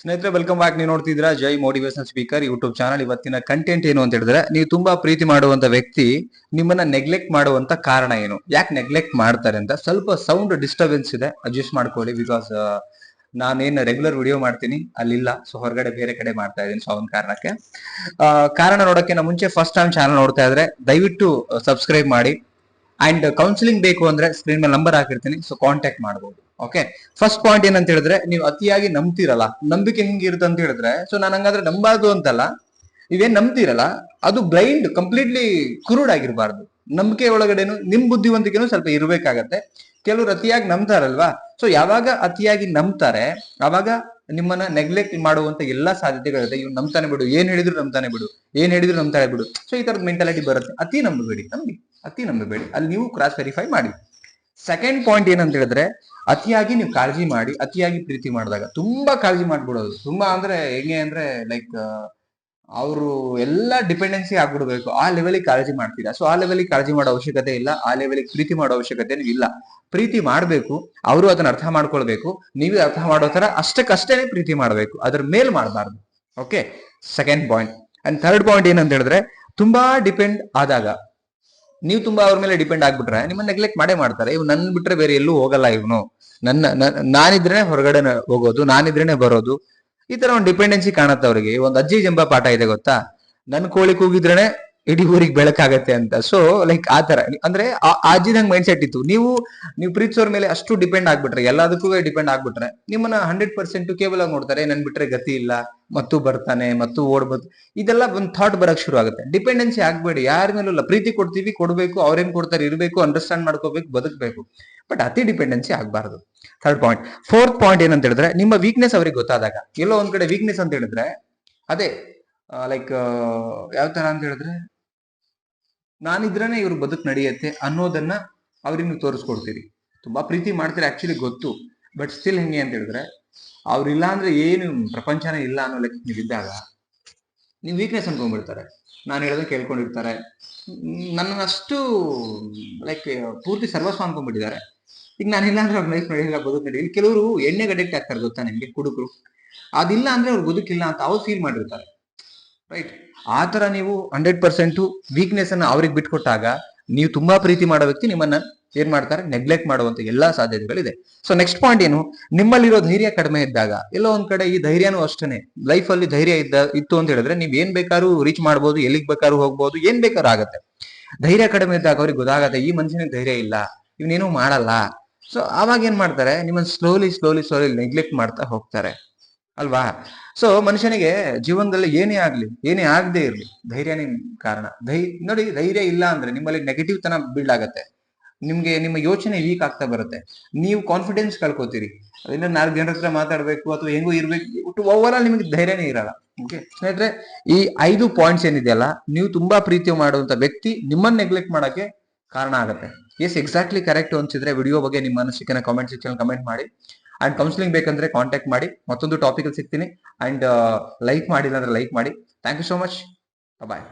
ಸ್ನೇಹಿತರೆ welcome back ನೀವು ನೋಡ್ತಿದ್ರ Jai motivation speaker YouTube channel ಇವತ್ತಿನ ಕಂಟೆಂಟ್ ಏನು ಅಂತ ಹೇಳಿದ್ರೆ, ನೀವು ತುಂಬಾ ಪ್ರೀತಿ ಮಾಡುವಂತ ವ್ಯಕ್ತಿ ನಿಮ್ಮನ್ನ ನೆಗ್ಲೆಕ್ಟ್ ಮಾಡುವಂತ ಕಾರಣ ಏನು? ಯಾಕೆ ನೆಗ್ಲೆಕ್ಟ್ ಮಾಡ್ತಾರೆ ಅಂತ ಸ್ವಲ್ಪ ಸೌಂಡ್ ಡಿಸ್ಟರ್ಬೆನ್ಸ್ ಇದೆ. ಅಡ್ಜಸ್ಟ್ ಮಾಡ್ಕೊಳ್ಳಿ ಬಿಕಾಸ್ ನಾನೇನು ರೆಗ್ಯುಲರ್ ವಿಡಿಯೋ ಮಾಡ್ತೀನಿ, ಅಲ್ಲಿಲ್ಲ. ಸೊ ಹೊರಗಡೆ ಬೇರೆ ಕಡೆ ಮಾಡ್ತಾ ಇದ್ದೀನಿ ಸೊ ಒಂದು ಕಾರಣಕ್ಕೆ ಕಾರಣ ನೋಡೋಕೆ ಮುಂಚೆ ಫಸ್ಟ್ ಟೈಮ್ ಚಾನಲ್ ನೋಡ್ತಾ ಇದ್ರೆ, ದಯವಿಟ್ಟು ಸಬ್ಸ್ಕ್ರೈಬ್ ಮಾಡಿ. ಅಂಡ್ ಕೌನ್ಸಿಲಿಂಗ್ ಬೇಕು ಅಂದ್ರೆ ಸ್ಕ್ರೀನ್ ಮೇಲೆ ನಂಬರ್ ಹಾಕಿರ್ತೀನಿ. ಸೊ ಕಾಂಟ್ಯಾಕ್ಟ್ ಮಾಡಬಹುದು ಓಕೆ ಫಸ್ಟ್ ಪಾಯಿಂಟ್ ಏನಂತ ಹೇಳಿದ್ರೆ, ನೀವು ಅತಿಯಾಗಿ ನಂಬ್ತಿರಲ್ಲ. ನಂಬಿಕೆ ಹೆಂಗಿರುತ್ತೆ ಅಂತ ಹೇಳಿದ್ರೆ ಸೊ ನಾನು ಹಂಗಾದ್ರೆ ನಂಬಾರ್ದು ಅಂತಲ್ಲ. ನೀವೇನ್ ನಂಬ್ತಿರಲ್ಲ, ಅದು ಬ್ಲೈಂಡ್ ಕಂಪ್ಲೀಟ್ಲಿ ಕುರುಡ್ ಆಗಿರ್ಬಾರ್ದು. ನಂಬಿಕೆ ಒಳಗಡೆನು, ನಿಮ್ ಬುದ್ಧಿವಂತಿಕೆನೂ ಸ್ವಲ್ಪ ಇರಬೇಕಾಗತ್ತೆ. ಕೆಲವರು ಅತಿಯಾಗಿ ನಂಬ್ತಾರಲ್ವಾ? ಸೊ ಯಾವಾಗ ಅತಿಯಾಗಿ ನಂಬ್ತಾರೆ, ಅವಾಗ ನಿಮ್ಮನ್ನ ನೆಗ್ಲೆಕ್ಟ್ ಮಾಡುವಂತ ಎಲ್ಲಾ ಸಾಧ್ಯತೆಗಳಿದೆ ಇವ್ ನಂಬ್ತಾನೆ ಬಿಡು, ಏನ್ ಹೇಳಿದ್ರು ನಂಬ್ತಾನೆ ಬಿಡು, ಏನ್ ಹೇಳಿದ್ರು ನಂಬ್ತಾನೆ ಬಿಡು. ಸೊ ಈ ತರದ ಮೆಂಟಾಲಿಟಿ ಬರುತ್ತೆ. ಅತಿ ನಂಬಬೇಡಿ ನಂಬಿ ಅತಿ ನಂಬಬೇಡಿ. ಅಲ್ಲಿ ನೀವು ಕ್ರಾಸ್ ವೆರಿಫೈ ಮಾಡಿ. ಸೆಕೆಂಡ್ ಪಾಯಿಂಟ್ ಏನಂತ ಹೇಳಿದ್ರೆ, ಅತಿಯಾಗಿ ನೀವು ಕಾಳಜಿ ಮಾಡಿ, ಅತಿಯಾಗಿ ಪ್ರೀತಿ ಮಾಡಿದಾಗ, ತುಂಬಾ ಕಾಳಜಿ ಮಾಡ್ಬಿಡೋದು. ತುಂಬಾ ಅಂದ್ರೆ ಹೆಂಗೆ ಅಂದ್ರೆ ಲೈಕ್ ಅವರು ಎಲ್ಲ ಡಿಪೆಂಡೆನ್ಸಿ ಆಗ್ಬಿಡ್ಬೇಕು. ಆ ಲೆವೆಲಿಗೆ ಕಾಳಜಿ ಮಾಡ್ತೀರಾ? ಸೊ ಆ ಲೆವೆಲಿಗೆ ಕಾಳಜಿ ಮಾಡೋ ಅವಶ್ಯಕತೆ ಇಲ್ಲ. ಆ ಲೆವೆಲಿಗೆ ಪ್ರೀತಿ ಮಾಡೋ ಅವಶ್ಯಕತೆ ಇಲ್ಲ. ಪ್ರೀತಿ ಮಾಡ್ಬೇಕು. ಅವರು ಅದನ್ನ ಅರ್ಥ ಮಾಡ್ಕೊಳ್ಬೇಕು. ನೀವೇ ಅರ್ಥ ಮಾಡೋ ತರ ಅಷ್ಟಕ್ಕಷ್ಟೇನೆ ಪ್ರೀತಿ ಮಾಡ್ಬೇಕು. ಅದ್ರ ಮೇಲ್ ಮಾಡಬಾರ್ದು. Okay second point and third point ಏನಂತ ಹೇಳಿದ್ರೆ, ತುಂಬಾ ಡಿಪೆಂಡ್ ಆದಾಗ ನೀವು ತುಂಬಾ ಅವ್ರ ಮೇಲೆ ಡಿಪೆಂಡ್ ಆಗ್ಬಿಟ್ರೆ ನಿಮ್ಮನ್ನ ನೆಗ್ಲೆಕ್ಟ್ ಮಾಡೇ ಮಾಡ್ತಾರೆ. ಇವ್ ನನ್ ಬಿಟ್ರೆ ಬೇರೆ ಎಲ್ಲೂ ಹೋಗಲ್ಲ ಇವನು. ನನ್ನ ನಾನಿದ್ರೇನೆ ಹೊರಗಡೆ ಹೋಗೋದು, ನಾನಿದ್ರೇನೆ ಬರೋದು. ಈ ತರ ಒಂದು ಡಿಪೆಂಡೆನ್ಸಿ ಕಾಣತ್ತೆ ಅವ್ರಿಗೆ. ಒಂದು ಅಜ್ಜಿ ಜಂಬ ಪಾಠ ಇದೆ ಗೊತ್ತಾ? ನನ್ ಕೋಳಿ ಕೂಗಿದ್ರೇನೆ ಇಡೀ ಊರಿಗೆ ಬೆಳಕಾಗತ್ತೆ ಅಂತ. ಸೊ ಲೈಕ್ ಆ ತರ ಅಂದ್ರೆ, ಆ ಆ ಅಜ್ಜಿದಂಗ್ ಮೈಂಡ್ ಸೆಟ್ ಇತ್ತು. ನೀವು ನೀವು ಪ್ರೀತಿಸೋರ್ ಮೇಲೆ ಅಷ್ಟು ಡಿಪೆಂಡ್ ಆಗ್ಬಿಟ್ರೆ, ಎಲ್ಲದಕ್ಕೂ ಡಿಪೆಂಡ್ ಆಗ್ಬಿಟ್ರೆ, ನಿಮ್ಮನ್ನ ಹಂಡ್ರೆಡ್ ಪರ್ಸೆಂಟ್ ಕೇವಲ ನೋಡ್ತಾರೆ ನನ್ ಬಿಟ್ರೆ ಗತಿ ಇಲ್ಲ, ಮತ್ತು ಬರ್ತಾನೆ, ಮತ್ತು ಓಡ್ಬೋದು ಇದೆಲ್ಲ ಒಂದು ಥಾಟ್ ಬರಕ್ ಶುರು ಆಗುತ್ತೆ. ಡಿಪೆಂಡೆನ್ಸಿ ಆಗ್ಬೇಡಿ. ಯಾರ ಮೇಲೂ ಇಲ್ಲ. ಪ್ರೀತಿ ಕೊಡ್ತೀವಿ, ಕೊಡ್ಬೇಕು, ಅವ್ರೇನ್ ಕೊಡ್ತಾರೆ, ಇರಬೇಕು ಅಂಡರ್ಸ್ಟ್ಯಾಂಡ್ ಮಾಡ್ಕೋಬೇಕು, ಬದುಕಬೇಕು. ಬಟ್ ಅತಿ ಡಿಪೆಂಡೆನ್ಸಿ ಆಗ್ಬಾರ್ದು. ಥರ್ಡ್ ಪಾಯಿಂಟ್ ಫೋರ್ತ್ ಪಾಯಿಂಟ್ ಏನಂತ ಹೇಳಿದ್ರೆ, ನಿಮ್ಮ ವೀಕ್ನೆಸ್ ಅವ್ರಿಗೆ ಗೊತ್ತಾದಾಗ. ಎಲ್ಲೋ ಒಂದ್ ಕಡೆ ವೀಕ್ನೆಸ್ ಅಂತ ಹೇಳಿದ್ರೆ, ಅದೇ ಲೈಕ್ ಯಾವ ತರ ಅಂತ ಹೇಳಿದ್ರೆ ನಾನಿದ್ರೇನೆ ಇವ್ರ ಬದುಕು ನಡೆಯುತ್ತೆ ಅನ್ನೋದನ್ನ ಅವ್ರಿಗೆ ನೀವು ತೋರಿಸ್ಕೊಡ್ತೀರಿ. ತುಂಬಾ ಪ್ರೀತಿ ಮಾಡ್ತೀರಿ ಆಕ್ಚುಲಿ ಗೊತ್ತು. ಬಟ್ ಸ್ಟಿಲ್ ಹೆಂಗೆ ಅಂತ ಹೇಳಿದ್ರೆ ಅವ್ರಿಲ್ಲ ಅಂದ್ರೆ ಏನು ಪ್ರಪಂಚನೇ ಇಲ್ಲ ಅನ್ನೋ ಲೆಕ್ಕ ನೀವಿದ್ದಾಗ ನೀವು ವೀಕ್ನೆಸ್ ಅನ್ಕೊಂಡ್ಬಿಡ್ತಾರೆ. ನಾನು ಹೇಳೋದನ್ನ ಕೇಳ್ಕೊಂಡಿರ್ತಾರೆ. ನನ್ನಷ್ಟು ಲೈಕ್ ಪೂರ್ತಿ ಸರ್ವಸ್ವ ಅನ್ಕೊಂಡ್ಬಿಟ್ಟಿದ್ದಾರೆ. ಈಗ ನಾನು ಇಲ್ಲ ಅಂದ್ರೆ ಅವ್ರ ಲೈಫ್ ನಡೆಯಲ್ಲ, ಬದುಕು ನಡೆಯಲ್ಲ. ಕೆಲವರು ಎಣ್ಣೆಗೆ ಅಡಿಕ್ಟ್ ಆಗ್ತಾರೆ ಗೊತ್ತಾ ನಿಮಗೆ, ಕುಡುಕರು. ಅದಿಲ್ಲ ಅಂದ್ರೆ ಅವ್ರು ಬದುಕಿಲ್ಲ ಅಂತ ಅವ್ರು ಫೀಲ್ ಮಾಡಿರ್ತಾರೆ. ರೈಟ್ ಆ ತರ ನೀವು ಹಂಡ್ರೆಡ್ ಪರ್ಸೆಂಟ್ ವೀಕ್ನೆಸ್ ಅನ್ನ ಅವ್ರಿಗೆ ಬಿಟ್ಕೊಟ್ಟಾಗ ನೀವು ತುಂಬಾ ಪ್ರೀತಿ ಮಾಡೋ ವ್ಯಕ್ತಿ ನಿಮ್ಮನ್ನ ಏನ್ ಮಾಡ್ತಾರೆ? ನೆಗ್ಲೆಕ್ಟ್ ಮಾಡುವಂತ ಎಲ್ಲಾ ಸಾಧ್ಯತೆಗಳಿದೆ. ಸೊ ನೆಕ್ಸ್ಟ್ ಪಾಯಿಂಟ್ ಏನು? ನಿಮ್ಮಲ್ಲಿರೋ ಧೈರ್ಯ ಕಡಿಮೆ ಇದ್ದಾಗ, ಎಲ್ಲೋ ಒಂದ್ ಕಡೆ ಈ ಧೈರ್ಯನೂ ಅಷ್ಟೇನೆ ಲೈಫ್ ಅಲ್ಲಿ ಧೈರ್ಯ ಇದ್ದ, ಇತ್ತು ಅಂತ ಹೇಳಿದ್ರೆ ನೀವ್ ಏನ್ ಬೇಕಾದ್ರೂ ರೀಚ್ ಮಾಡ್ಬೋದು, ಎಲ್ಲಿಗ್ ಬೇಕಾದ್ರೂ ಹೋಗ್ಬೋದು, ಏನ್ ಬೇಕಾದ್ರೂ ಆಗತ್ತೆ. ಧೈರ್ಯ ಕಡಿಮೆ ಇದ್ದಾಗ ಅವ್ರಿಗೆ ಗೊತ್ತಾಗತ್ತೆ, ಈ ಮನುಷ್ಯನಿಗೆ ಧೈರ್ಯ ಇಲ್ಲ, ಇವನೇನು ಮಾಡಲ್ಲ. ಸೊ ಅವಾಗ ಏನ್ ಮಾಡ್ತಾರೆ? ನಿಮ್ಮನ್ನ ಸ್ಲೋಲಿ ಸ್ಲೋಲಿ ಸ್ಲೋಲಿ ನೆಗ್ಲೆಕ್ಟ್ ಮಾಡ್ತಾ ಹೋಗ್ತಾರೆ. ಅಲ್ವಾ? ಸೊ ಮನುಷ್ಯನಿಗೆ ಜೀವನದಲ್ಲಿ ಏನೇ ಆಗ್ಲಿ, ಏನೇ ಆಗದೆ ಇರ್ಲಿ ಧೈರ್ಯನೇ ಕಾರಣ. ಧೈ, ನೋಡಿ, ಧೈರ್ಯ ಇಲ್ಲ ಅಂದ್ರೆ ನಿಮ್ಮಲ್ಲಿ ನೆಗೆಟಿವ್ ತನ ಬಿಲ್ಡ್ ಆಗತ್ತೆ. ನಿಮ್ಗೆ, ನಿಮ್ಮ ಯೋಚನೆ ವೀಕ್ ಆಗ್ತಾ ಬರುತ್ತೆ. ನೀವು ಕಾನ್ಫಿಡೆನ್ಸ್ ಕಳ್ಕೊತೀರಿ. ಅದರಿಂದ ನಾಲ್ಕು ಜನರ ಹತ್ರ ಮಾತಾಡ್ಬೇಕು ಅಥವಾ ಹೆಂಗೋ ಇರ್ಬೇಕು ಓವರ್ ಆಲ್ ನಿಮಗೆ ಧೈರ್ಯನೇ ಇರಲ್ಲ. ಓಕೆ ಸ್ನೇಹಿತರೆ, ಈ ಐದು ಪಾಯಿಂಟ್ಸ್ ಏನಿದೆಯಲ್ಲ, ನೀವು ತುಂಬಾ ಪ್ರೀತಿ ಮಾಡುವಂತ ವ್ಯಕ್ತಿ ನಿಮ್ಮನ್ನ ನೆಗ್ಲೆಕ್ಟ್ ಮಾಡಕ್ಕೆ ಕಾರಣ ಆಗುತ್ತೆ. ಎಸ್ ಎಕ್ಸಾಕ್ಟ್ಲಿ ಕರೆಕ್ಟ್ ಅನ್ಸಿದ್ರೆ ವಿಡಿಯೋ ಬಗ್ಗೆ ನಿಮ್ಮ ಅನಿಸಿಕೆನ ಕಾಮೆಂಟ್ ಸೆಕ್ಷನ್ ಕಮೆಂಟ್ ಮಾಡಿ. ಅಂಡ್ ಕೌನ್ಸಿಲಿಂಗ್ ಬೇಕಂದ್ರೆ ಕಾಂಟ್ಯಾಕ್ಟ್ ಮಾಡಿ, ಮತ್ತೊಂದು ಟಾಪಿಕ್ ಸಿಗ್ತೀನಿ. ಅಂಡ್ ಲೈಕ್ ಮಾಡಿಲ್ಲ ಅಂದ್ರೆ ಲೈಕ್ ಮಾಡಿ. Thank you so much bye